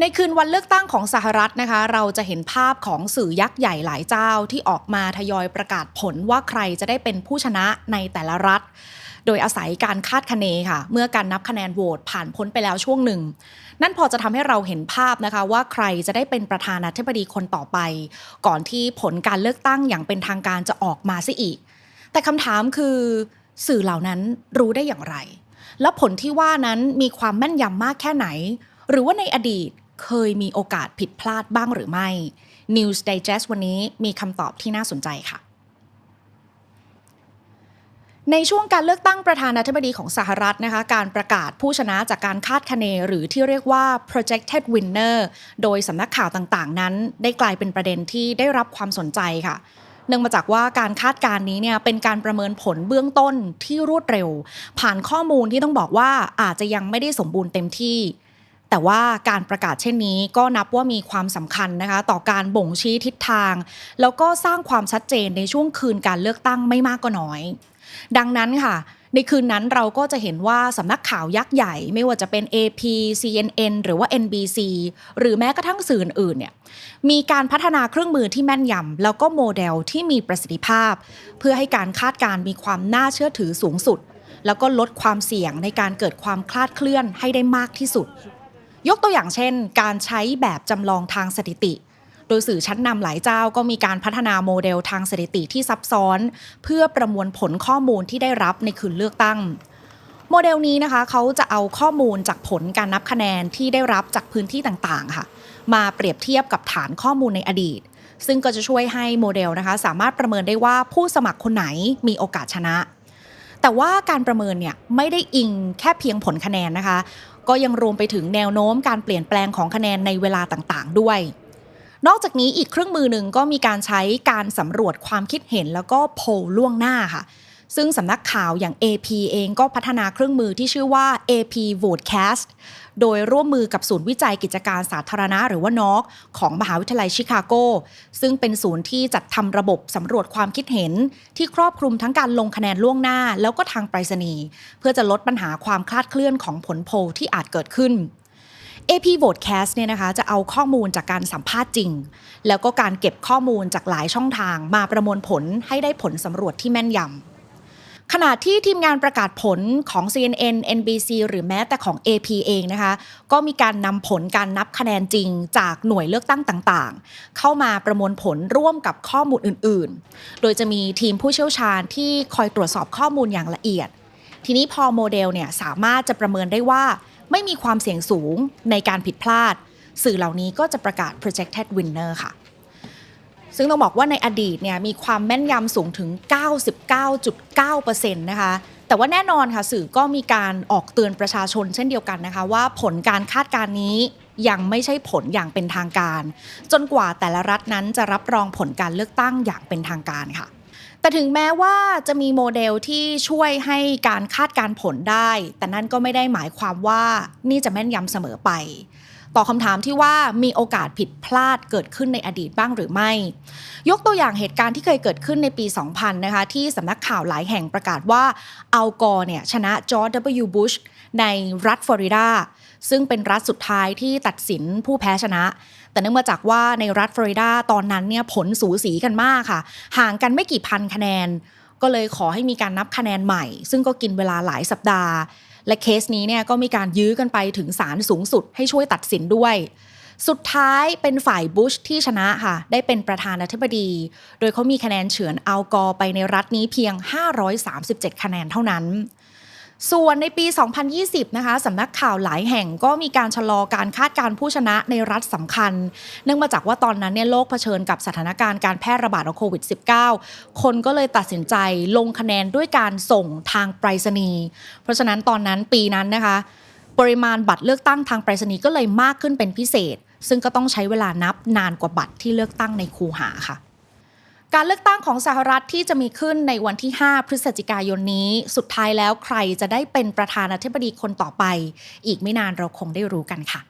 ในคืนวันเลือกตั้งของสหรัฐนะคะ เราจะเห็นภาพของสื่อยักษ์ใหญ่หลายเจ้าที่ออกมาทยอยประกาศผลว่าใครจะได้เป็นผู้ชนะในแต่ละรัฐ โดยอาศัยการคาดคะเนค่ะ เมื่อการนับคะแนนโหวตผ่านพ้นไปแล้วช่วงหนึ่ง นั่นพอจะทำให้เราเห็นภาพนะคะ ว่าใครจะได้เป็นประธานาธิบดีคนต่อไป ก่อนที่ผลการเลือกตั้งอย่างเป็นทางการจะออกมาซะอีก แต่คำถามคือ สื่อเหล่านั้นรู้ได้อย่างไร และผลที่ว่านั้นมีความแม่นยำมากแค่ไหน หรือว่าในอดีต เคยมีโอกาสผิดพลาดบ้างหรือไม่ News Digest วันนี้มีคำตอบที่น่าสนใจค่ะ ในช่วงการเลือกตั้งประธานาธิบดีของสหรัฐนะคะ การประกาศผู้ชนะจากการคาดคะเน หรือที่เรียกว่า projected winner โดยสำนักข่าวต่างๆ นั้น ได้กลายเป็นประเด็นที่ได้รับความสนใจค่ะเนื่องมาจากว่าการคาดการณ์นี้เนี่ยเป็นการประเมินผลเบื้องต้นที่รวดเร็ว ผ่านข้อมูลที่ต้องบอกว่าอาจจะยังไม่ได้สมบูรณ์เต็มที่ แต่ว่าการประกาศเช่นนี้ก็นับว่ามีความสำคัญนะคะ ต่อการบ่งชี้ทิศทาง แล้วก็สร้างความชัดเจนในช่วงคืนการเลือกตั้งไม่มากก็น้อย ดังนั้นค่ะ ในคืนนั้นเราก็จะเห็นว่าสำนักข่าวยักษ์ใหญ่ ไม่ว่าจะเป็น AP CNN หรือว่า NBC หรือแม้กระทั่งสื่ออื่นเนี่ยมีการพัฒนาเครื่องมือที่แม่นยำแล้วก็โมเดลที่มีประสิทธิภาพ เพื่อให้การคาดการณ์มีความน่าเชื่อถือสูงสุดแล้วก็ลดความเสี่ยงในการเกิดความคลาดเคลื่อนให้ได้มากที่สุด ยกตัวอย่างเช่น การใช้แบบจำลองทางสถิติ โดยสื่อชั้นนำหลายเจ้าก็มีการพัฒนาโมเดลทางสถิติที่ซับซ้อน เพื่อประมวลผลข้อมูลที่ได้รับในคืนเลือกตั้ง โมเดลนี้นะคะเขาจะเอาข้อมูลจากผลการนับคะแนนที่ได้รับจากพื้นที่ต่างๆค่ะ มาเปรียบเทียบกับฐานข้อมูลในอดีต ซึ่งก็จะช่วยให้โมเดลนะคะ สามารถประเมินได้ว่าผู้สมัครคนไหนมีโอกาสชนะแต่ว่าการประเมินเนี่ยไม่ได้อิงแค่เพียงผลคะแนนนะคะ ก็ยังรวมไปถึงแนวโน้มการเปลี่ยนแปลงของคะแนนในเวลาต่างๆ ด้วย นอกจากนี้อีกเครื่องมือหนึ่งก็มีการใช้การสำรวจความคิดเห็นแล้วก็โพลล่วงหน้าค่ะ ซึ่งสำนักข่าวอย่าง AP เองก็พัฒนาเครื่องมือที่ชื่อว่า AP Votecast โดยร่วมมือกับศูนย์วิจัยกิจการสาธารณะหรือว่านอกของมหาวิทยาลัยชิคาโก ซึ่งเป็นศูนย์ที่จัดทำระบบสำรวจความคิดเห็น ที่ครอบคลุมทั้งการลงคะแนนล่วงหน้า แล้วก็ทางไปรษณีย์เพื่อจะลดปัญหาความคลาดเคลื่อนของผลโพลที่อาจเกิดขึ้น AP Votecast เนี่ยนะคะจะเอาข้อมูลจากการสัมภาษณ์จริง แล้วก็การเก็บข้อมูลจากหลายช่องทางมาประมวลผลให้ได้ผลสำรวจที่แม่นยำ ขณะที่ทีมงานประกาศผลของ CNN, NBC หรือแม้แต่ของ AP เองนะคะ ก็มีการนำผลการนับคะแนนจริงจากหน่วยเลือกตั้งต่างๆ เข้ามาประมวลผลร่วมกับข้อมูลอื่นๆ โดยจะมีทีมผู้เชี่ยวชาญที่คอยตรวจสอบข้อมูลอย่างละเอียด ทีนี้พอโมเดลเนี่ยสามารถจะประเมินได้ว่าไม่มีความเสี่ยงสูงในการผิดพลาด สื่อเหล่านี้ก็จะประกาศ projected winner ค่ะ ซึ่งต้องบอกว่าในอดีตเนี่ยมีความแม่นยำสูงถึง 99.9%นะคะแต่ว่าแน่นอนค่ะสื่อก็มีการออกเตือนประชาชนเช่นเดียวกันนะคะ ว่าผลการคาดการณ์นี้ยังไม่ใช่ผลอย่างเป็นทางการ จนกว่าแต่ละรัฐนั้นจะรับรองผลการเลือกตั้งอย่างเป็นทางการค่ะ แต่ถึงแม้ว่าจะมีโมเดลที่ช่วยให้การคาดการผลได้ แต่นั่นก็ไม่ได้หมายความว่านี่จะแม่นยำเสมอไป ต่อคำถามที่ว่ามีโอกาสผิดพลาดเกิดขึ้นในอดีตบ้างหรือไม่ ยกตัวอย่างเหตุการณ์ที่เคยเกิดขึ้นในปี 2000 นะคะที่สำนักข่าวหลายแห่งประกาศว่าอัลกอร์เนี่ยชนะจอร์จ W. Bush ในรัฐฟลอริดาซึ่งเป็นรัฐสุดท้ายที่ตัดสินผู้แพ้ชนะ แต่เนื่องมาจากว่าในรัฐฟลอริดาตอนนั้นเนี่ยผลสูสีกันมากค่ะ ห่างกันไม่กี่พันคะแนน ก็เลยขอให้มีการนับคะแนนใหม่ ซึ่งก็กินเวลาหลายสัปดาห์ และเคสนี้เนี่ยก็มีการยื้อกันไปถึงศาลสูงสุดให้ช่วยตัดสินด้วย สุดท้ายเป็นฝ่ายบุชที่ชนะค่ะ ได้เป็นประธานาธิบดี โดยเขามีคะแนนเฉือนอัลกอร์ไปในรัฐนี้เพียง 537 คะแนนเท่านั้น ส่วนในปี 2020 นะคะสำนักข่าวหลายแห่งก็มีการชะลอการคาดการผู้ชนะในรัฐสำคัญ เนื่องมาจากว่าตอนนั้นเนี่ยโลกเผชิญกับสถานการณ์การแพร่ระบาดของโควิด -19 คนก็เลยตัดสินใจลงคะแนนด้วยการส่งทางไปรษณีย์ เพราะฉะนั้นตอนนั้นปีนั้นนะคะ ปริมาณบัตรเลือกตั้งทางไปรษณีย์ก็เลยมากขึ้นเป็นพิเศษ ซึ่งก็ต้องใช้เวลานับนานกว่าบัตรที่เลือกตั้งในคูหาค่ะ การเลือกตั้งของสหรัฐที่จะมีขึ้นในวันที่ 5 พฤศจิกายนนี้ สุดท้ายแล้วใครจะได้เป็นประธานาธิบดีคนต่อไป อีกไม่นานเราคงได้รู้กันค่ะ